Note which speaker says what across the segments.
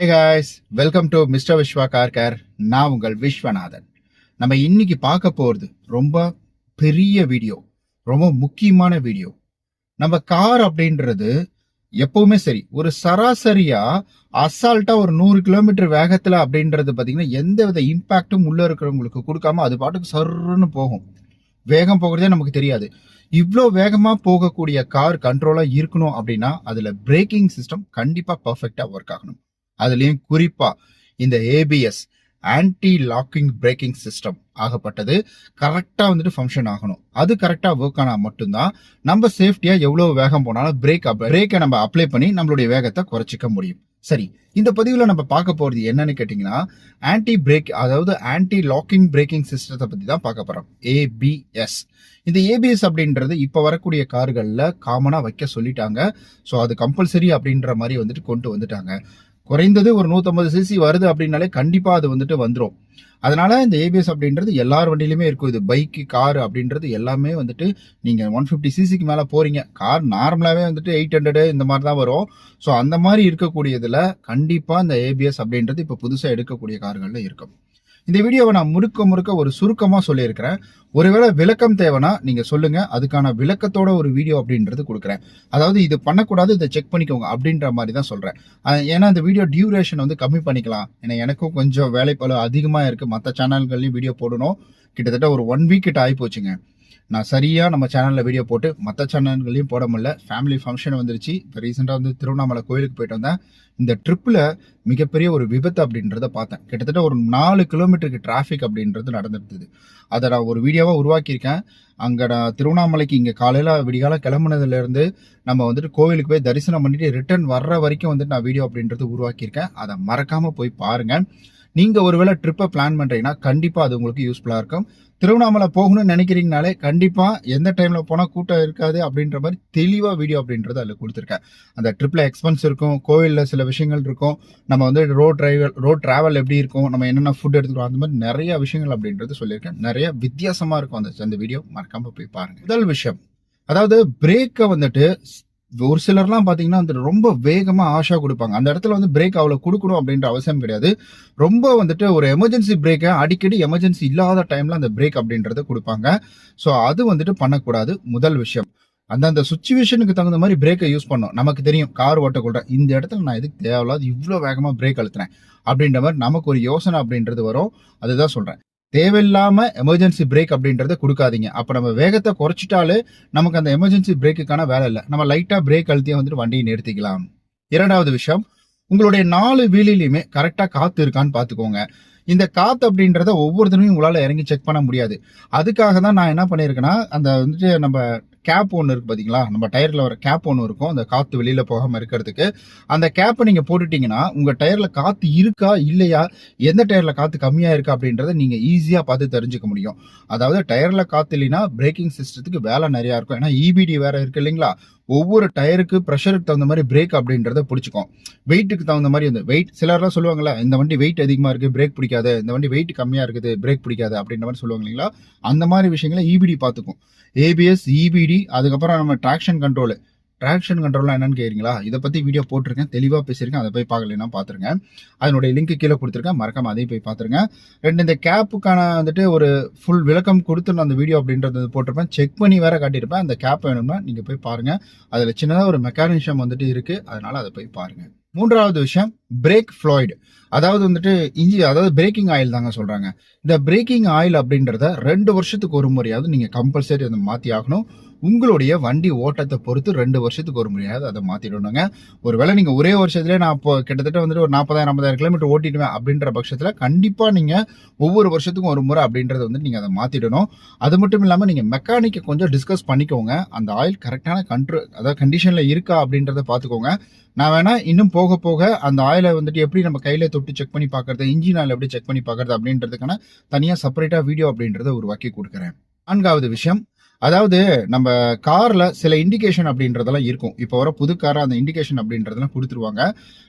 Speaker 1: Hey guys welcome to mister Viswa car care நான் உங்கள் விஸ்வநாதன். நம்ம இன்னைக்கு பார்க்க போகிறது ரொம்ப பெரிய வீடியோ ரொம்ப முக்கியமான வீடியோ நம்ம கார் அப்படின்றது எப்பவுமே சரி ஒரு சராசரியா அசால்ட்டா ஒரு நூறு கிலோமீட்டர் வேகத்துல அப்படின்றது பாத்தீங்கன்னா எந்த வித இம்பாக்டும் உள்ள இருக்கிறவங்களுக்கு கொடுக்காம அது பாட்டுக்கு சர்ன்னு போகும். வேகம் போகிறதே நமக்கு தெரியாது. இவ்வளோ வேகமா போகக்கூடிய கார் கண்ட்ரோலா இருக்கணும் அப்படின்னா அதுல பிரேக்கிங் சிஸ்டம் கண்டிப்பா பர்ஃபெக்டா ஒர்க் ஆகணும். அதுலேயும் குறிப்பாக இந்த ABS anti locking braking system ஆகப்பட்டது. கரெக்டாக வந்துட்டு ஃபங்க்ஷன் ஆகணும். அது கரெக்டாக ஒர்க் ஆனால் மட்டும்தான் நம்ம சேஃப்டியாக எவ்வளோ வேகம் போனாலும் பிரேக் பிரேக்கை நம்ம அப்ளை பண்ணி நம்மளுடைய வேகத்தை குறைச்சிக்க முடியும். சரி இந்த பதிவில் நம்ம பார்க்க போகிறது என்னன்னு கேட்டிங்கன்னா ஆன்டி பிரேக் அதாவது ஆன்டி லாக்கிங் பிரேக்கிங் சிஸ்டத்தை பற்றி தான் பார்க்க போகிறோம் ஏபிஎஸ் இந்த ஏபிஎஸ் அப்படின்றது இப்போ வரக்கூடிய கார்களில் காமனாக வைக்க சொல்லிட்டாங்க. ஸோ அது கம்பல்சரி அப்படின்ற மாதிரி வந்துட்டு கொண்டு வந்துட்டாங்க. குறைந்தது ஒரு நூற்றம்பது சிசி வருது அப்படின்னாலே கண்டிப்பாக அது வந்துட்டு வந்துடும் அதனால இந்த ஏபிஎஸ் அப்படின்றது எல்லார் வண்டியிலுமே இருக்கும். இது பைக்கு கார் அப்படின்றது எல்லாமே வந்துட்டு நீங்கள் ஒன் ஃபிஃப்டி சிசிக்கு மேலே போகிறீங்க கார் நார்மலாகவே வந்துட்டு எயிட் ஹண்ட்ரடு இந்த மாதிரி தான் வரும். ஸோ அந்த மாதிரி இருக்கக்கூடியதில் கண்டிப்பாக இந்த ஏபிஎஸ் அப்படின்றது இப்போ புதுசாக எடுக்கக்கூடிய கார்களில் இருக்கும். இந்த வீடியோவை நான் முழுக்க முழுக்க ஒரு சுருக்கமாக சொல்லியிருக்கிறேன். ஒருவேளை விளக்கம் தேவைன்னா நீங்கள் சொல்லுங்கள் அதுக்கான விளக்கத்தோட ஒரு வீடியோ அப்படின்றது கொடுக்குறேன். அதாவது இது பண்ணக்கூடாது இதை செக் பண்ணிக்கோங்க அப்படின்ற மாதிரி தான் சொல்கிறேன் ஏன்னா இந்த வீடியோ டியூரேஷன் வந்து கம்மி பண்ணிக்கலாம். ஏன்னா எனக்கும் கொஞ்சம் வேலைப்பளு அதிகமாக இருக்குது மற்ற சேனல்கள்லையும் வீடியோ போடணும். கிட்டத்தட்ட ஒரு ஒன் வீக் கிட்ட ஆகி போச்சுங்க நான் சரியாக நம்ம சேனலில் வீடியோ போட்டு மற்ற சேனல்களையும் போட முடியல. ஃபேமிலி ஃபங்க்ஷன் வந்துருச்சு. இப்போ ரீசெண்டாக வந்து திருவண்ணாமலை கோயிலுக்கு போயிட்டு வந்தேன். இந்த ட்ரிப்பில் மிகப்பெரிய ஒரு விபத்து அப்படின்றத பார்த்தேன். கிட்டத்தட்ட ஒரு நாலு கிலோமீட்டருக்கு டிராஃபிக் அப்படின்றது நடந்துருந்தது. அதை நான் ஒரு வீடியோவாக உருவாக்கியிருக்கேன். அங்கே நான் திருவண்ணாமலைக்கு இங்கே காலையில் விடிகால கிளம்புனதுலேருந்து நம்ம வந்துட்டு கோவிலுக்கு போய் தரிசனம் பண்ணிட்டு ரிட்டர்ன் வர்ற வரைக்கும் வந்துட்டு நான் வீடியோ அப்படின்றது உருவாக்கியிருக்கேன். அதை மறக்காமல் போய் பாருங்கள் நீங்கள் ஒருவேளை ட்ரிப்பை பிளான் பண்ணுறீங்கன்னா கண்டிப்பாக அது உங்களுக்கு யூஸ்ஃபுல்லாக இருக்கும். திருவண்ணாமலை போகணும்னு நினைக்கிறீங்கனாலே கண்டிப்பாக எந்த டைமில் போனால் கூட்டம் இருக்காது அப்படின்ற மாதிரி தெளிவாக வீடியோ அப்படின்றது அதில் கொடுத்துருக்கேன். அந்த ட்ரிப்பில் எக்ஸ்பென்ஸ் இருக்கும் கோவிலில் சில விஷயங்கள் இருக்கும். நம்ம வந்து ரோட் டிரைவல் ரோட் ட்ராவல் எப்படி இருக்கும் நம்ம என்னென்ன ஃபுட் எடுத்துக்கிறோம் அந்த மாதிரி நிறைய விஷயங்கள் அப்படின்றது சொல்லியிருக்கேன். நிறைய வித்தியாசமாக இருக்கும் அந்த அந்த வீடியோ மறக்காமல் போய் பாருங்கள் முதல் விஷயம் அதாவது பிரேக்கை வந்துட்டு ஒரு சிலர்லாம் பார்த்தீங்கன்னா அந்த ரொம்ப வேகமாக ஆஷா கொடுப்பாங்க. அந்த இடத்துல வந்து பிரேக் அவ்வளோ கொடுக்கணும் அப்படின்ற அவசியம் கிடையாது. ரொம்ப வந்துட்டு ஒரு எமர்ஜென்சி பிரேக்கை அடிக்கடி எமர்ஜென்சி இல்லாத டைமில் அந்த பிரேக் அப்படின்றத கொடுப்பாங்க. ஸோ அது வந்துட்டு பண்ணக்கூடாது. முதல் விஷயம். அந்தந்த சுச்சுவேஷனுக்கு தகுந்த மாதிரி பிரேக்கை யூஸ் பண்ணோம் நமக்கு தெரியும் கார் ஓட்டக்கூட இந்த இடத்துல நான் எதுக்கு தேவையில்லாத இவ்வளோ வேகமாக பிரேக் அழுத்துறேன் அப்படின்ற மாதிரி நமக்கு ஒரு யோசனை அப்படின்றது வரும். அதுதான் சொல்கிறேன் தேவையில்லாம எமர்ஜென்சி பிரேக் அப்படின்றத கொடுக்காதீங்க. அப்ப நம்ம வேகத்தை குறைச்சிட்டாலே நமக்கு அந்த எமர்ஜென்சி பிரேக்குக்கான வேலை இல்லை. நம்ம லைட்டா பிரேக் அழுத்தியே வந்துட்டு வண்டியை நிறுத்திக்கலாம். இரண்டாவது விஷயம் உங்களுடைய நாலு வீலிலையுமே கரெக்டா காத்து இருக்கான்னு பாத்துக்கோங்க இந்த காத்து அப்படின்றத ஒவ்வொருத்தனையும் உங்களால் உங்களால இறங்கி செக் பண்ண முடியாது. அதுக்காக தான் நான் என்ன பண்ணியிருக்கேன்னா அந்த வந்துட்டு நம்ம கேப் ஒன்று இருக்கு பார்த்தீங்களா நம்ம டயரில் வர கேப் ஒன்று இருக்கும். அந்த காற்று வெளியில் போகாமல் இருக்கிறதுக்கு. அந்த கேப்பை நீங்கள் போட்டுட்டிங்கன்னா உங்கள் டயரில் காற்று இருக்கா இல்லையா எந்த டயரில் காற்று கம்மியாக இருக்கா அப்படின்றத நீங்கள் ஈஸியாக பார்த்து தெரிஞ்சுக்க முடியும். அதாவது டயரில் காற்று இல்லைன்னா பிரேக்கிங் சிஸ்டத்துக்கு வேலை நிறையா இருக்கும். ஏன்னா இபிடி வேறு இருக்குது இல்லைங்களா? ஒவ்வொரு டயருக்கு ப்ரெஷருக்கு தகுந்த மாதிரி பிரேக் அப்படின்றத பிடிச்சிக்கும். வெயிட்டுக்கு தகுந்த மாதிரி அந்த வெயிட் சிலர்லாம் சொல்லுவாங்கல்ல இந்த வண்டி வெயிட் அதிகமாக இருக்குது பிரேக் பிடிக்காது இந்த வண்டி வெயிட் கம்மியாக இருக்குது பிரேக் பிடிக்காது அப்படின்ற மாதிரி சொல்லுவாங்க இல்லைங்களா? அந்த மாதிரி விஷயங்களை இபிடி பார்த்துக்கும். ஏபிஎஸ் இபிடி அதுக்கப்புறம் நம்ம ட்ராக்ஷன் கண்ட்ரோலு ட்ராக்ஷன் கண்ட்ரோல்லாம் என்னன்னு கேட்குறீங்களா இதை பற்றி வீடியோ போட்டிருக்கேன். தெளிவாக பேசியிருக்கேன். அதை போய் பார்க்கலன்னா பார்த்துருங்க. அதனுடைய லிங்க் கீழே கொடுத்துருக்கேன். மறக்காம அதையும் போய் பார்த்துருங்க. ரெண்டு இந்த கேப்புக்கான வந்துட்டு ஒரு ஃபுல் விளக்கம் கொடுத்து நான் அந்த வீடியோ அப்படின்றது போட்டிருப்பேன். செக் பண்ணி வேற காட்டியிருப்பேன். அந்த கேப் வேணும்னா நீங்கள் போய் பாருங்க. அதில் சின்னதாக ஒரு மெக்கானிசம் வந்துட்டு இருக்கு. அதனால அதை போய் பாருங்க. மூன்றாவது விஷயம் பிரேக் ஃப்ளாய்டு அதாவது வந்துட்டு இஞ்சி அதாவது பிரேக்கிங் ஆயில் தாங்க சொல்றாங்க. இந்த பிரேக்கிங் ஆயில் அப்படின்றத ரெண்டு வருஷத்துக்கு ஒரு முறையாவது நீங்க கம்பல்சரி அதை மாத்தி ஆகணும். உங்களுடைய வண்டி ஓட்டத்தை பொறுத்து ரெண்டு வருஷத்துக்கு ஒரு முறையாவது அதை மாத்திடணுங்க. ஒருவேளை நீங்க ஒரே வருஷத்துலேயே நான் இப்போ கிட்டத்தட்ட வந்துட்டு ஒரு நாற்பதாயிரம் ஐம்பதாயிரம் கிலோமீட்டர் ஓட்டிடுவேன் அப்படின்ற பட்சத்தில் கண்டிப்பா நீங்க ஒவ்வொரு வருஷத்துக்கும் ஒரு முறை அப்படின்றத வந்து நீங்க அதை மாத்திடணும். அது மட்டும் இல்லாமல் நீங்க மெக்கானிக்கை கொஞ்சம் டிஸ்கஸ் பண்ணிக்கோங்க. அந்த ஆயில் கரெக்டான கண்ட்ரோ அதாவது கண்டிஷன்ல இருக்கா அப்படின்றத பாத்துக்கோங்க நான் வேணா இன்னும் போக போக அந்த ஆயிலை வந்துட்டு எப்படி நம்ம கையில தொட்டு செக் பண்ணி பார்க்கறது இன்ஜின் ஆயில் எப்படி செக் பண்ணி பார்க்கறது அப்படின்றதுக்கான தனியாக செப்பரேட்டாக வீடியோ அப்படின்றத உருவாக்கி கொடுக்குறேன். நான்காவது விஷயம் அதாவது நம்ம காரில் சில இண்டிகேஷன் அப்படின்றதெல்லாம் இருக்கும். இப்போ வர புது காராக அந்த இண்டிகேஷன் அப்படின்றதெல்லாம் கொடுத்துருவாங்க.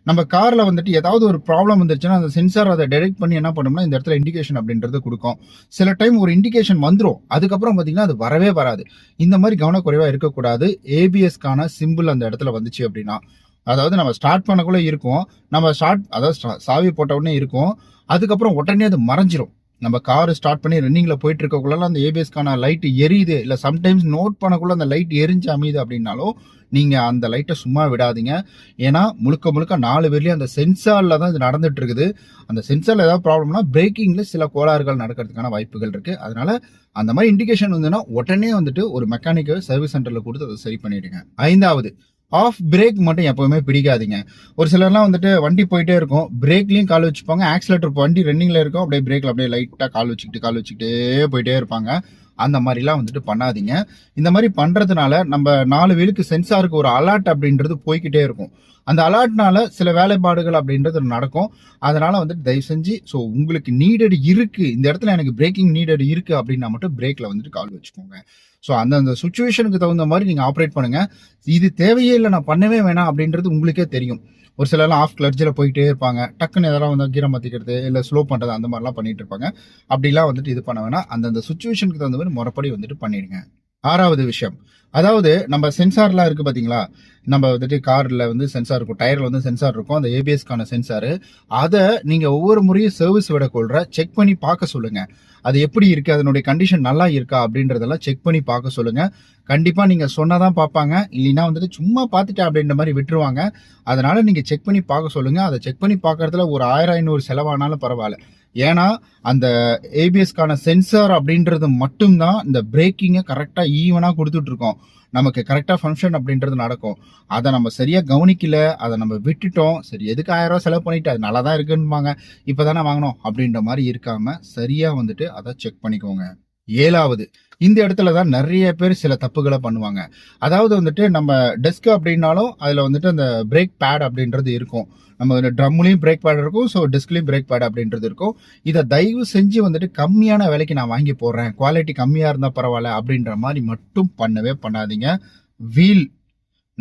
Speaker 1: நம்ம காரில் வந்துட்டு ஏதாவது ஒரு ப்ராப்ளம் வந்துருச்சுன்னா அந்த சென்சார் அதை டெடெக்ட் பண்ணி என்ன பண்ணும்னா இந்த இடத்துல இண்டிகேஷன் அப்படின்றது கொடுக்கும். சில டைம் ஒரு இண்டிகேஷன் வந்துடும் அதுக்கப்புறம் பார்த்தீங்கன்னா அது வரவே வராது. இந்த மாதிரி கவனக்குறைவாக இருக்கக்கூடாது. ஏபிஎஸ்க்கான சிம்பிள் அந்த இடத்துல வந்துச்சு அப்படின்னா அதாவது நம்ம ஸ்டார்ட் பண்ணக்குள்ள இருக்கும். நம்ம ஸ்டார்ட் அதாவது ஸ்டா- சாவி போட்ட உடனே இருக்கும். அதுக்கப்புறம் உடனே அது மறைஞ்சிரும். நம்ம கார் ஸ்டார்ட் பண்ணி ரன்னிங்ல போயிட்டு இருக்கக்குள்ள அந்த ஏபிஎஸ்க்கான லைட் எரியுது. இல்லை சம்டைம்ஸ் நோட் பண்ணக்குள்ள அந்த லைட் எரிஞ்சு அமையுது அப்படின்னாலும் நீங்க அந்த லைட்டை சும்மா விடாதீங்க. ஏன்னா முழுக்க முழுக்க நாலு பேர்லயும் அந்த சென்சார்ல தான் இது நடந்துட்டு இருக்குது. அந்த சென்சார்ல ஏதாவது ப்ராப்ளம்னா பிரேக்கிங்ல சில கோளாறுகள் நடக்கிறதுக்கான வாய்ப்புகள் இருக்கு. அதனால அந்த மாதிரி இண்டிகேஷன் வந்துன்னா உடனே வந்துட்டு ஒரு மெக்கானிக்கை சர்வீஸ் சென்டர்ல கொடுத்து அதை சரி பண்ணிடுங்க. ஐந்தாவது ஆஃப் பிரேக் மட்டும் எப்போவுமே பிடிக்காதீங்க. ஒரு சிலர்லாம் வந்துட்டு வண்டி போயிட்டே இருக்கும். பிரேக்லையும் கால் வச்சுப்பாங்க. ஆக்சிலேட்டர் வண்டி ரன்னிங்ல இருக்கும். அப்படியே பிரேக்ல அப்படியே லைட்டாக கால் வச்சுக்கிட்டு கால் வச்சுக்கிட்டே போயிட்டே இருப்பாங்க. அந்த மாதிரிலாம் வந்துட்டு பண்ணாதீங்க. இந்த மாதிரி பண்ணுறதுனால நம்ம நாலு வேலுக்கு சென்சாருக்கு ஒரு அலர்ட் அப்படின்றது போய்க்கிட்டே இருக்கும். அந்த அலர்ட்னால சில வேலைப்பாடுகள் அப்படின்றது நடக்கும். அதனால வந்துட்டு தயவு செஞ்சு ஸோ உங்களுக்கு நீடட் இருக்கு. இந்த இடத்துல எனக்கு பிரேக்கிங் நீடட் இருக்கு அப்படின்னா மட்டும் பிரேக்ல வந்துட்டு கால் வச்சுக்கோங்க. ஸோ அந்தந்த சுச்சுவேஷனுக்கு தகுந்த மாதிரி நீங்கள் ஆப்ரேட் பண்ணுங்க. இது தேவையே இல்லை நான் பண்ணவே வேணாம் அப்படின்றது உங்களுக்கே தெரியும். ஒரு சிலர்லாம் ஆஃப் கிளர்ஜில் போயிட்டே இருப்பாங்க. டக்குன்னு எதெல்லாம் வந்து கீரை மாற்றிக்கிறது இல்லை ஸ்லோ பண்ணுறது அந்த மாதிரிலாம் பண்ணிகிட்டு இருப்பாங்க. அப்படிலாம் வந்துட்டு இது பண்ண வேணாம். அந்தந்த சுச்சுவேஷனுக்கு தகுந்த மாதிரி முறைப்படி வந்துட்டு பண்ணிடுங்க. ஆறாவது விஷயம். அதாவது நம்ம சென்சார்லாம் இருக்கு பாத்தீங்களா? நம்ம வந்துட்டு கார்ல வந்து சென்சார் இருக்கும். டயர்ல வந்து சென்சார் இருக்கும். அந்த ஏபிஎஸ்க்கான சென்சார் அதை நீங்க ஒவ்வொரு முறையும் சர்வீஸ் விட கொள்ற செக் பண்ணி பார்க்க சொல்லுங்க. அது எப்படி இருக்கு? அதனுடைய கண்டிஷன் நல்லா இருக்கா? அப்படின்றதெல்லாம் செக் பண்ணி பார்க்க சொல்லுங்க. கண்டிப்பா நீங்க சொன்னாதான் பார்ப்பாங்க இல்லைன்னா வந்துட்டு சும்மா பார்த்துட்டேன் அப்படின்ற மாதிரி விட்டுருவாங்க. அதனால நீங்க செக் பண்ணி பார்க்க சொல்லுங்க. அதை செக் பண்ணி பார்க்கறதுல ஒரு ஆயிரம் ஐநூறு செலவானாலும் பரவாயில்ல. ஏன்னா அந்த ஏபிஎஸ்க்கான சென்சார் அப்படின்றது மட்டும்தான் இந்த பிரேக்கிங்கை கரெக்டாக ஈவனாக கொடுத்துட்ருக்கோம். நமக்கு கரெக்டாக ஃபங்க்ஷன் அப்படின்றது நடக்கும். அதை நம்ம சரியாக கவனிக்கல அதை நம்ம விட்டுட்டோம் சரி எதுக்கு ஆயிரம் ரூபா செலவு பண்ணிட்டு அது நல்லா தான் இருக்குன்னுபாங்க இப்போ தானே வாங்கினோம் அப்படின்ற மாதிரி இருக்காமல் சரியாக வந்துட்டு அதை செக் பண்ணிக்கோங்க. ஏழாவது. இந்த இடத்துல தான் நிறைய பேர் சில தப்புகளை பண்ணுவாங்க. அதாவது வந்துட்டு நம்ம டெஸ்க் அப்படின்னாலும் அதில் வந்துட்டு அந்த பிரேக் பேட் அப்படின்றது இருக்கும். நம்ம ட்ரம்முலையும் பிரேக் பேட் இருக்கும் ஸோ டெஸ்க்லேயும் பிரேக் பேட் அப்படின்றது இருக்கும். இதை தயவு செஞ்சு வந்துட்டு கம்மியான விலைக்கு நான் வாங்கி போடுறேன். குவாலிட்டி கம்மியாக இருந்தால் பரவாயில்ல அப்படின்ற மாதிரி மட்டும் பண்ணவே பண்ணாதீங்க. வீல்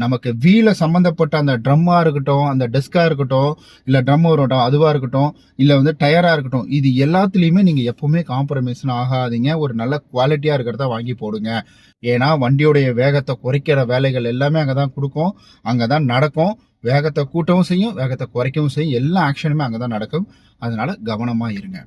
Speaker 1: நமக்கு வீல சம்மந்தப்பட்ட அந்த ட்ரம்மாக இருக்கட்டும் அந்த டெஸ்காக இருக்கட்டும் இல்லை ட்ரம் இருக்கட்டும் அதுவாக இருக்கட்டும் இல்லை வந்து டயராக இருக்கட்டும் இது எல்லாத்துலேயுமே நீங்கள் எப்பவுமே காம்ப்ரமைஸ்னு ஆகாதீங்க. ஒரு நல்ல குவாலிட்டியாக இருக்கிறத வாங்கி போடுங்க. ஏன்னா வண்டியோடைய வேகத்தை குறைக்கிற வேலைகள் எல்லாமே அங்கே தான் கொடுக்கும். அங்கே தான் நடக்கும். வேகத்தை கூட்டவும் செய்யும் வேகத்தை குறைக்கவும் செய்யும். எல்லா ஆக்ஷனுமே அங்கே தான் நடக்கும். அதனால கவனமாக இருங்க.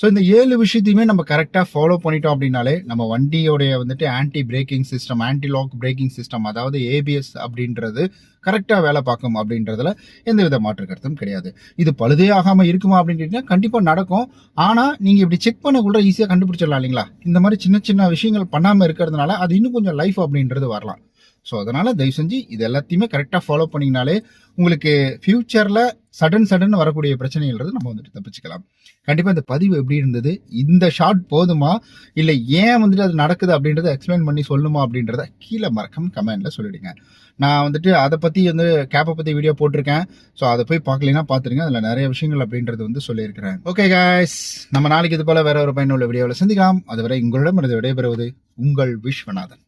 Speaker 1: ஸோ இந்த ஏழு விஷயத்தையுமே நம்ம கரெக்டாக ஃபாலோ பண்ணிட்டோம் அப்படின்னாலே நம்ம வண்டியோடைய வந்துட்டு anti braking system anti lock braking system அதாவது ஏபிஎஸ் அப்படின்றது கரெக்டாக வேலை பார்க்கும் அப்படின்றதுல எந்த வித மாற்று கருத்தும் கிடையாது. இது பழுதே ஆகாமல் இருக்குமா அப்படின்னு கண்டிப்பாக நடக்கும். ஆனால் நீங்கள் இப்படி செக் பண்ணக்குள்ள ஈஸியாக கண்டுபிடிச்சிடலாம் இல்லைங்களா? இந்த மாதிரி சின்ன சின்ன விஷயங்கள் பண்ணாமல் இருக்கிறதுனால அது இன்னும் கொஞ்சம் லைஃப் அப்படின்றது வரலாம். ஸோ அதனால் தயவு செஞ்சு இது எல்லாத்தையுமே கரெக்டாக ஃபாலோ பண்ணிங்கனாலே உங்களுக்கு ஃப்யூச்சரில் சடன் சடன் வரக்கூடிய பிரச்சனைகள்ன்றது நம்ம வந்துட்டு தப்பிச்சுக்கலாம். கண்டிப்பாக இந்த பதிவு எப்படி இருந்தது? இந்த ஷார்ட் போதுமா? இல்லை ஏன் வந்துட்டு அது நடக்குது அப்படின்றத எக்ஸ்பிளைன் பண்ணி சொல்லணுமா அப்படின்றத கீழே மறக்காம கமெண்டில் சொல்லிடுங்க. நான் வந்துட்டு அதை பற்றி வந்து கேப்பை பற்றி வீடியோ போட்டிருக்கேன். ஸோ அதை போய் பார்க்கலைன்னா பார்த்துருங்க அதில் நிறைய விஷயங்கள் அப்படின்றது வந்து சொல்லியிருக்கிறேன். ஓகே காய்ஸ் நம்ம நாளைக்கு இது போல் வேற ஒரு பயனுள்ள வீடியோவில் சந்திக்கலாம். அதுவரை உங்களிடம் இருந்து விடைபெறுவது உங்கள் விஸ்வநாதன்.